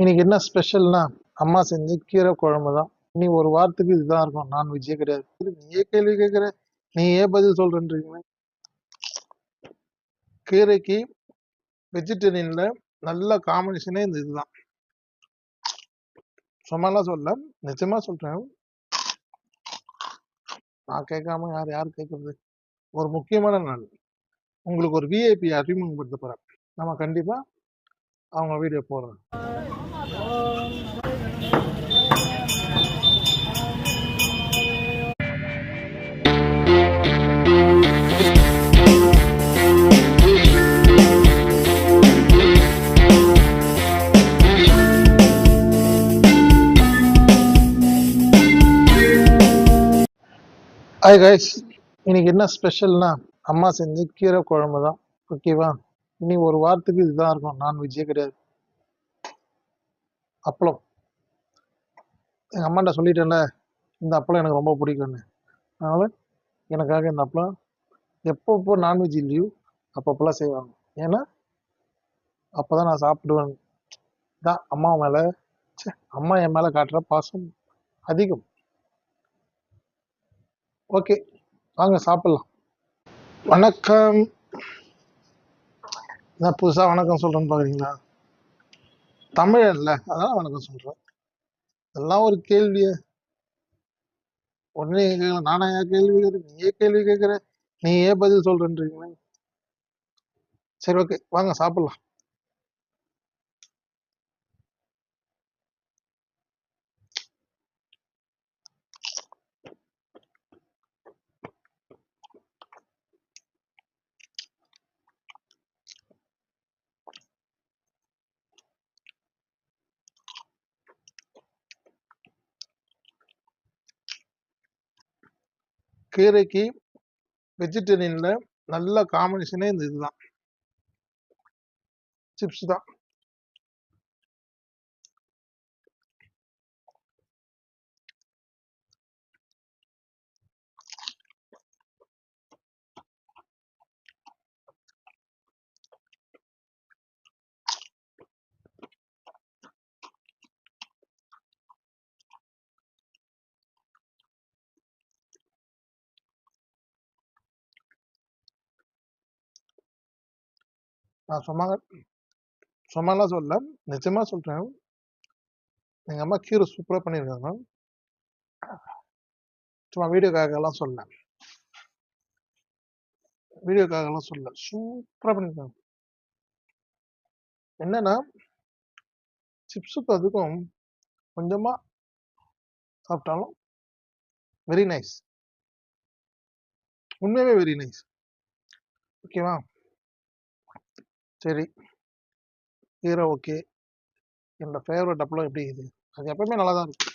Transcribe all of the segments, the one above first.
இன்னைக்கு என்ன ஸ்பெஷல்னா அம்மா செஞ்ச கீரை குழம்பு தான் நீ ஒரு வாரத்துக்கு இதுதான் இருக்கும். நான்வெஜ்ஜே கிடையாது. நீயே கேள்வி கேட்குற? நீயே பதில் சொல்றேன்றீங்களே கீரைக்கு வெஜிடேரியன்ல நல்ல காம்பினேஷனே இந்த இதுதான். சும்மாலாம் சொல்ல நிஜமா சொல்றேன். நான் கேட்காம யார் யார் கேட்கறது? ஒரு முக்கியமான நாள். உங்களுக்கு ஒரு விஐபி அறிமுகப்படுத்த போறேன். நம்ம கண்டிப்பா அவங்க வீடியோ போடுறோம். ஹாய் கைஸ் இன்னைக்கு என்ன ஸ்பெஷல்னா அம்மா செஞ்ச கீரை குழம்பு தான் ஓகேவா இனி ஒரு வாரத்துக்கு இதுதான் இருக்கும். நான்வெஜ்ஜே கிடையாது. அப்பளம். எங்கள் அம்மாட்ட சொல்லிட்டேன்ல இந்த அப்பளம் எனக்கு ரொம்ப பிடிக்கும்னு. அதனால் எனக்காக இந்த அப்பளம் எப்பப்போ நான்வெஜ் இல்லையோ அப்பப்போலாம் செய்வாங்க. ஏன்னா அப்போ தான் நான் சாப்பிடுவேன். தான் அம்மா மேலே ச்சே அம்மா என் மேலே காட்டுற பாசம் அதிகம். ஓகே வாங்க சாப்பிட்லாம். வணக்கம். நான் புதுசாக வணக்கம் சொல்கிறேன்னு பார்க்குறீங்களா தமிழன்ல அதான் வணக்கம் சொல்றேன். எல்லாம் ஒரு கேள்விய. உடனே கேட்கல நானா ஏன் கேள்வி கேட்குறேன் நீ ஏன் கேள்வி கேட்குற நீ ஏன் பதில் சொல்றேன்றீங்களே. சரி ஓகே வாங்க சாப்பிடலாம். கீரைக்கு வெஜிடேரியனில் நல்ல காம்பினேஷனே இந்த இதுதான். சிப்ஸ் தான். நான் சும்மா சும்மாலாம் சொல்ல நிஜமா சொல்றேன். எங்க அம்மா கீரை சூப்பரா பண்ணியிருக்காங்க சும்மா வீடியோக்காகலாம் சொல்ல வீடியோக்காகலாம் சொல்ல சூப்பரா பண்ணியிருக்காங்க என்னன்னா சிப்ஸுக்கு அதுக்கும் கொஞ்சமா சாப்பிட்டாலும் வெரி நைஸ் உண்மையாகவே வெரி நைஸ் ஓகேவா? சரி. ஹீரோ ஓகே என்னோட ஃபேவரட் அப்பளம் எப்படி இது அது எப்பவுமே நல்லா தான் இருக்கும்.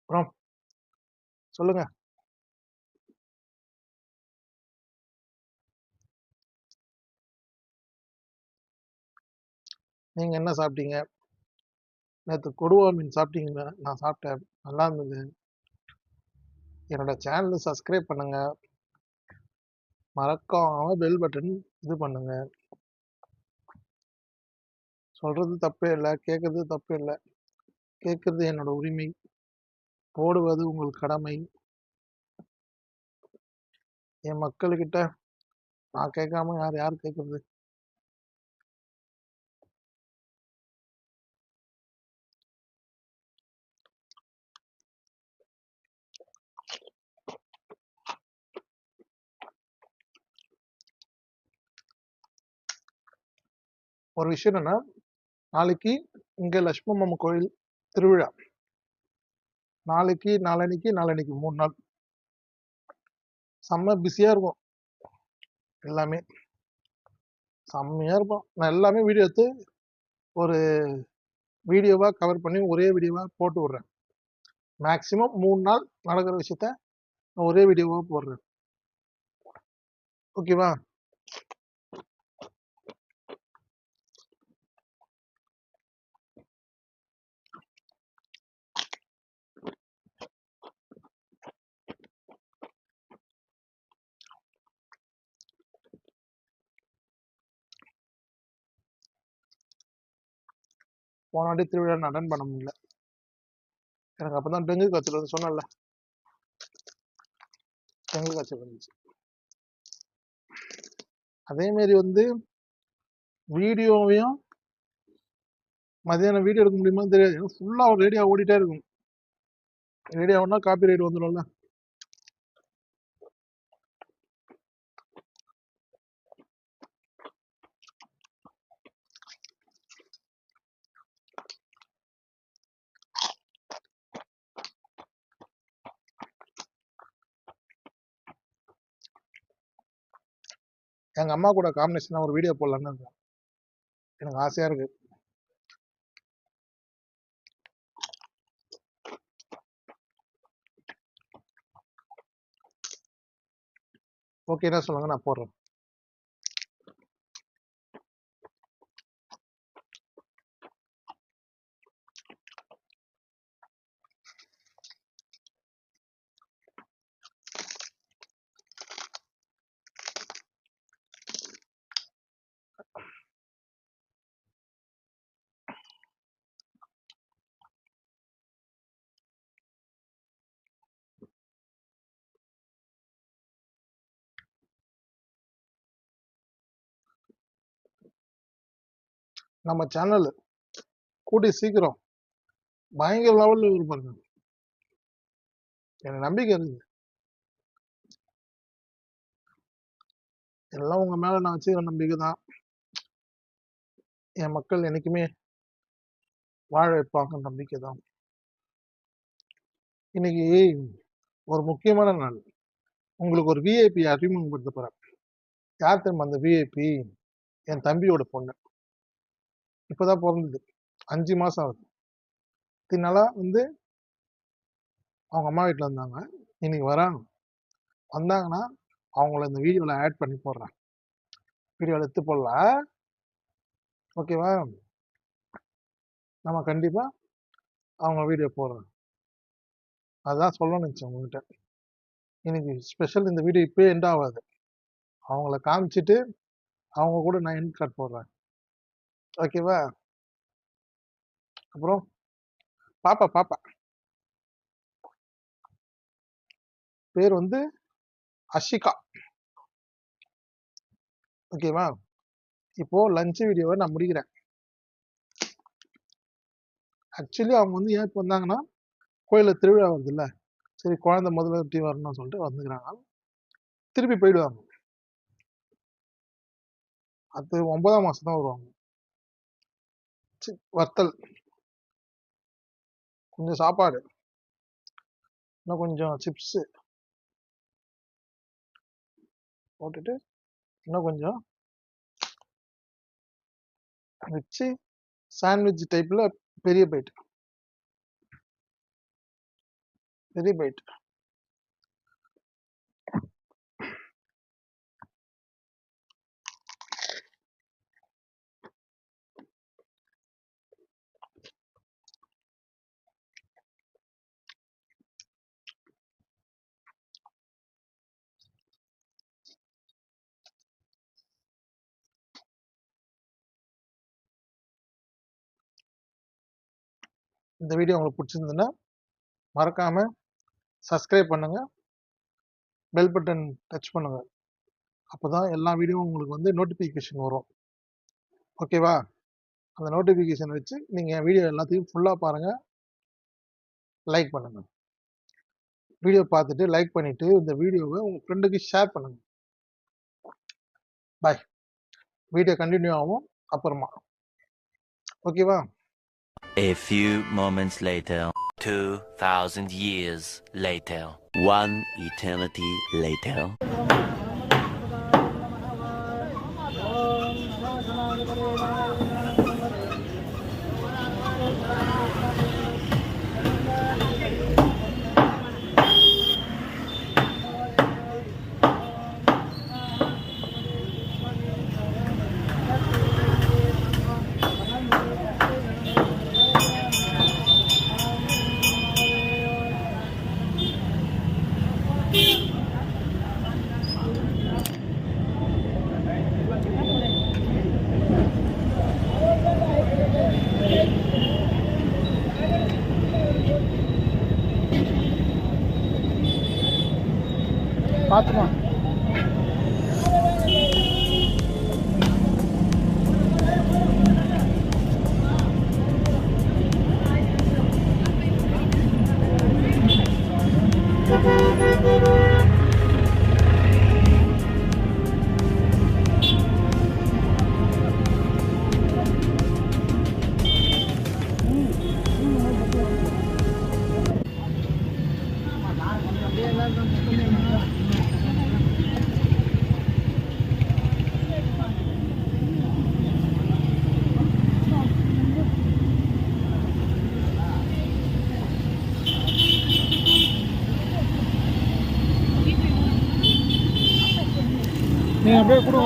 அப்புறம் சொல்லுங்க. நீங்க என்ன சாப்பிட்டீங்க? நேற்று கொடுவா மீன் சாப்பிட்டீங்களா? நான் சாப்பிட்டேன். நல்லா இருந்தது. என்னோட சேனல் சப்ஸ்கிரைப் பண்ணுங்க. மறக்காம பெல் பட்டன் இது பண்ணுங்க. சொல்றது தப்பே இல்லை கேட்கறது தப்பே இல்லை. கேட்கறது என்னோட உரிமை. போடுவது உங்கள் கடமை. என் மக்கள்கிட்ட நான் கேட்காம யார் யார் கேட்கறது ஒரு விஷயம் என்னன்னா நாளைக்கு இங்க லட்சுமி அம்மன் கோயில் திருவிழா. நாளைக்கு நாளன்னைக்கு நாளன்னைக்கு மூணு நாள். செம்ம பிஸியா இருக்கும். எல்லாமே. செம்மையா இருப்போம் நான் எல்லாமே வீடியோ எடுத்து ஒரு வீடியோவா கவர் பண்ணி ஒரே வீடியோவா போட்டு விடுறேன். மேக்சிமம் மூணு நாள் நடக்கிற விஷயத்த நான் ஒரே வீடியோவா போடுறேன். ஓகேவா போனாட்டி திருவிழா அட்டன் பண்ண முடியல. எனக்கு அப்பதான் டெங்கு காய்ச்சல் வந்து சொன்னேன்ல. டெங்கு காய்ச்சல் வந்துச்சு. அதே மாதிரி வந்து வீடியோவையும் மதியானம் வீடியோ எடுக்க முடியுமான்னு தெரியாது. ஃபுல்லா ரேடியோ ஓடிட்டே இருக்கும். ரேடியோ காப்பி ரைட் வந்துடும்ல. எங்கள் அம்மா கூட காம்பினேஷனாக ஒரு வீடியோ போடலான்னு இருக்கேன் எனக்கு ஆசையாக இருக்கு. என்ன சொல்லுங்கள் நான் போடுறேன். நம்ம சேனல் கூடி சீக்கிரம் பயங்கர லெவலில் இருப்பாருங்க எனக்கு நம்பிக்கை இருக்குது எல்லாம் உங்க மேல நான் வச்சுக்கிற நம்பிக்கை தான். என் மக்கள் என்னைக்குமே வாழ வைப்பாங்க நம்பிக்கை தான். இன்னைக்கு ஒரு முக்கியமான நாள். உங்களுக்கு ஒரு விஐபி அறிமுகப்படுத்த போறேன். யார் தெரியுமா அந்த விஐபி என் தம்பியோட பொண்ணு. இப்போதான் பிறந்தது. அஞ்சு மாதம் ஆகுது. இதனால வந்து அவங்க அம்மா வீட்டில் இருந்தாங்க. இன்னைக்கு வராங்க. வந்தாங்கன்னா அவங்கள இந்த வீடியோவில் ஆட் பண்ணி போடுறேன். வீடியோவில் எடுத்து போடலாம். ஓகேவா நம்ம கண்டிப்பாக அவங்க வீடியோ போடுறேன் அதுதான் சொல்லணும்னு நினச்சேன் உங்ககிட்ட. இன்னைக்கு ஸ்பெஷல் இந்த வீடியோ இப்போயே எண்ட் ஆகாது. அவங்கள காமிச்சிட்டு அவங்க கூட நான் எண்ட் கார்ட் போடுறேன். ஓகேவா? அப்புறம் பாப்பா பாப்பா. பேர் வந்து அஷிகா. ஓகேவா? இப்போ லஞ்ச் வீடியோவை நான் முடிக்கிறேன். ஆக்சுவலி அவங்க வந்து ஏன் இப்போ வந்தாங்கன்னா கோயில்ல திருவிழா வருதுல்ல. சரி குழந்தை முதல்ல டீ வரணும்னு சொல்லிட்டு வந்துக்கிறாங்க. திருப்பி போயிடுவாங்க. அது ஒன்பதாம் மாதம் தான் வருவாங்க. வத்தல். கொஞ்சம் சாப்பாடு. இன்னும் கொஞ்சம் சிப்ஸ் போட்டுட்டு இன்னும் கொஞ்சம் வச்சு சாண்ட்விச் டைப்ல பெரிய பைட் பெரிய பைட் இந்த வீடியோ உங்களுக்கு பிடிச்சிருந்ததுன்னா மறக்காம சப்ஸ்கிரைப் பண்ணுங்க. பெல் பட்டன் டச் பண்ணுங்க. அப்பதான் எல்லா வீடியோவும் உங்களுக்கு வந்து நோட்டிஃபிகேஷன் வரும். ஓகேவா அந்த நோட்டிஃபிகேஷன் வச்சு நீங்கள் என் வீடியோ எல்லாத்தையும் ஃபுல்லாக பாருங்கள் லைக் பண்ணுங்கள் வீடியோ பார்த்துட்டு லைக் பண்ணிவிட்டு இந்த வீடியோவை உங்கள் ஃப்ரெண்டுக்கு ஷேர் பண்ணுங்கள் பாய் வீடியோ கண்டினியூ ஆகும். அப்புறமா. ஓகேவா A few moments later, 2,000 years later, one eternity later. பார்த்துமா నేను అప్పుడే ఇప్పుడు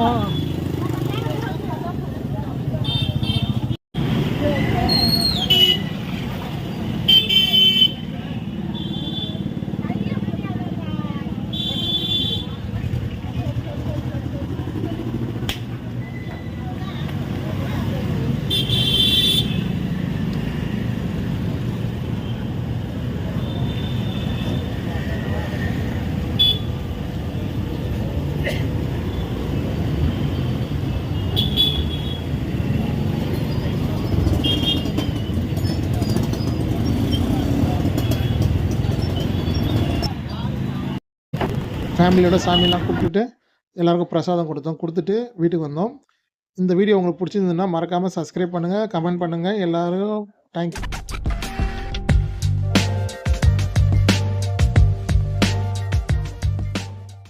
ஃபேமிலியோட சாமியெல்லாம் கும்பிட்டுட்டு எல்லாருக்கும் பிரசாதம் கொடுத்தோம். கொடுத்துட்டு வீட்டுக்கு வந்தோம். இந்த வீடியோ உங்களுக்கு பிடிச்சிருந்ததுன்னா மறக்காமல் சப்ஸ்கிரைப் பண்ணுங்கள் கமெண்ட் பண்ணுங்கள் எல்லோரும் தேங்க்யூ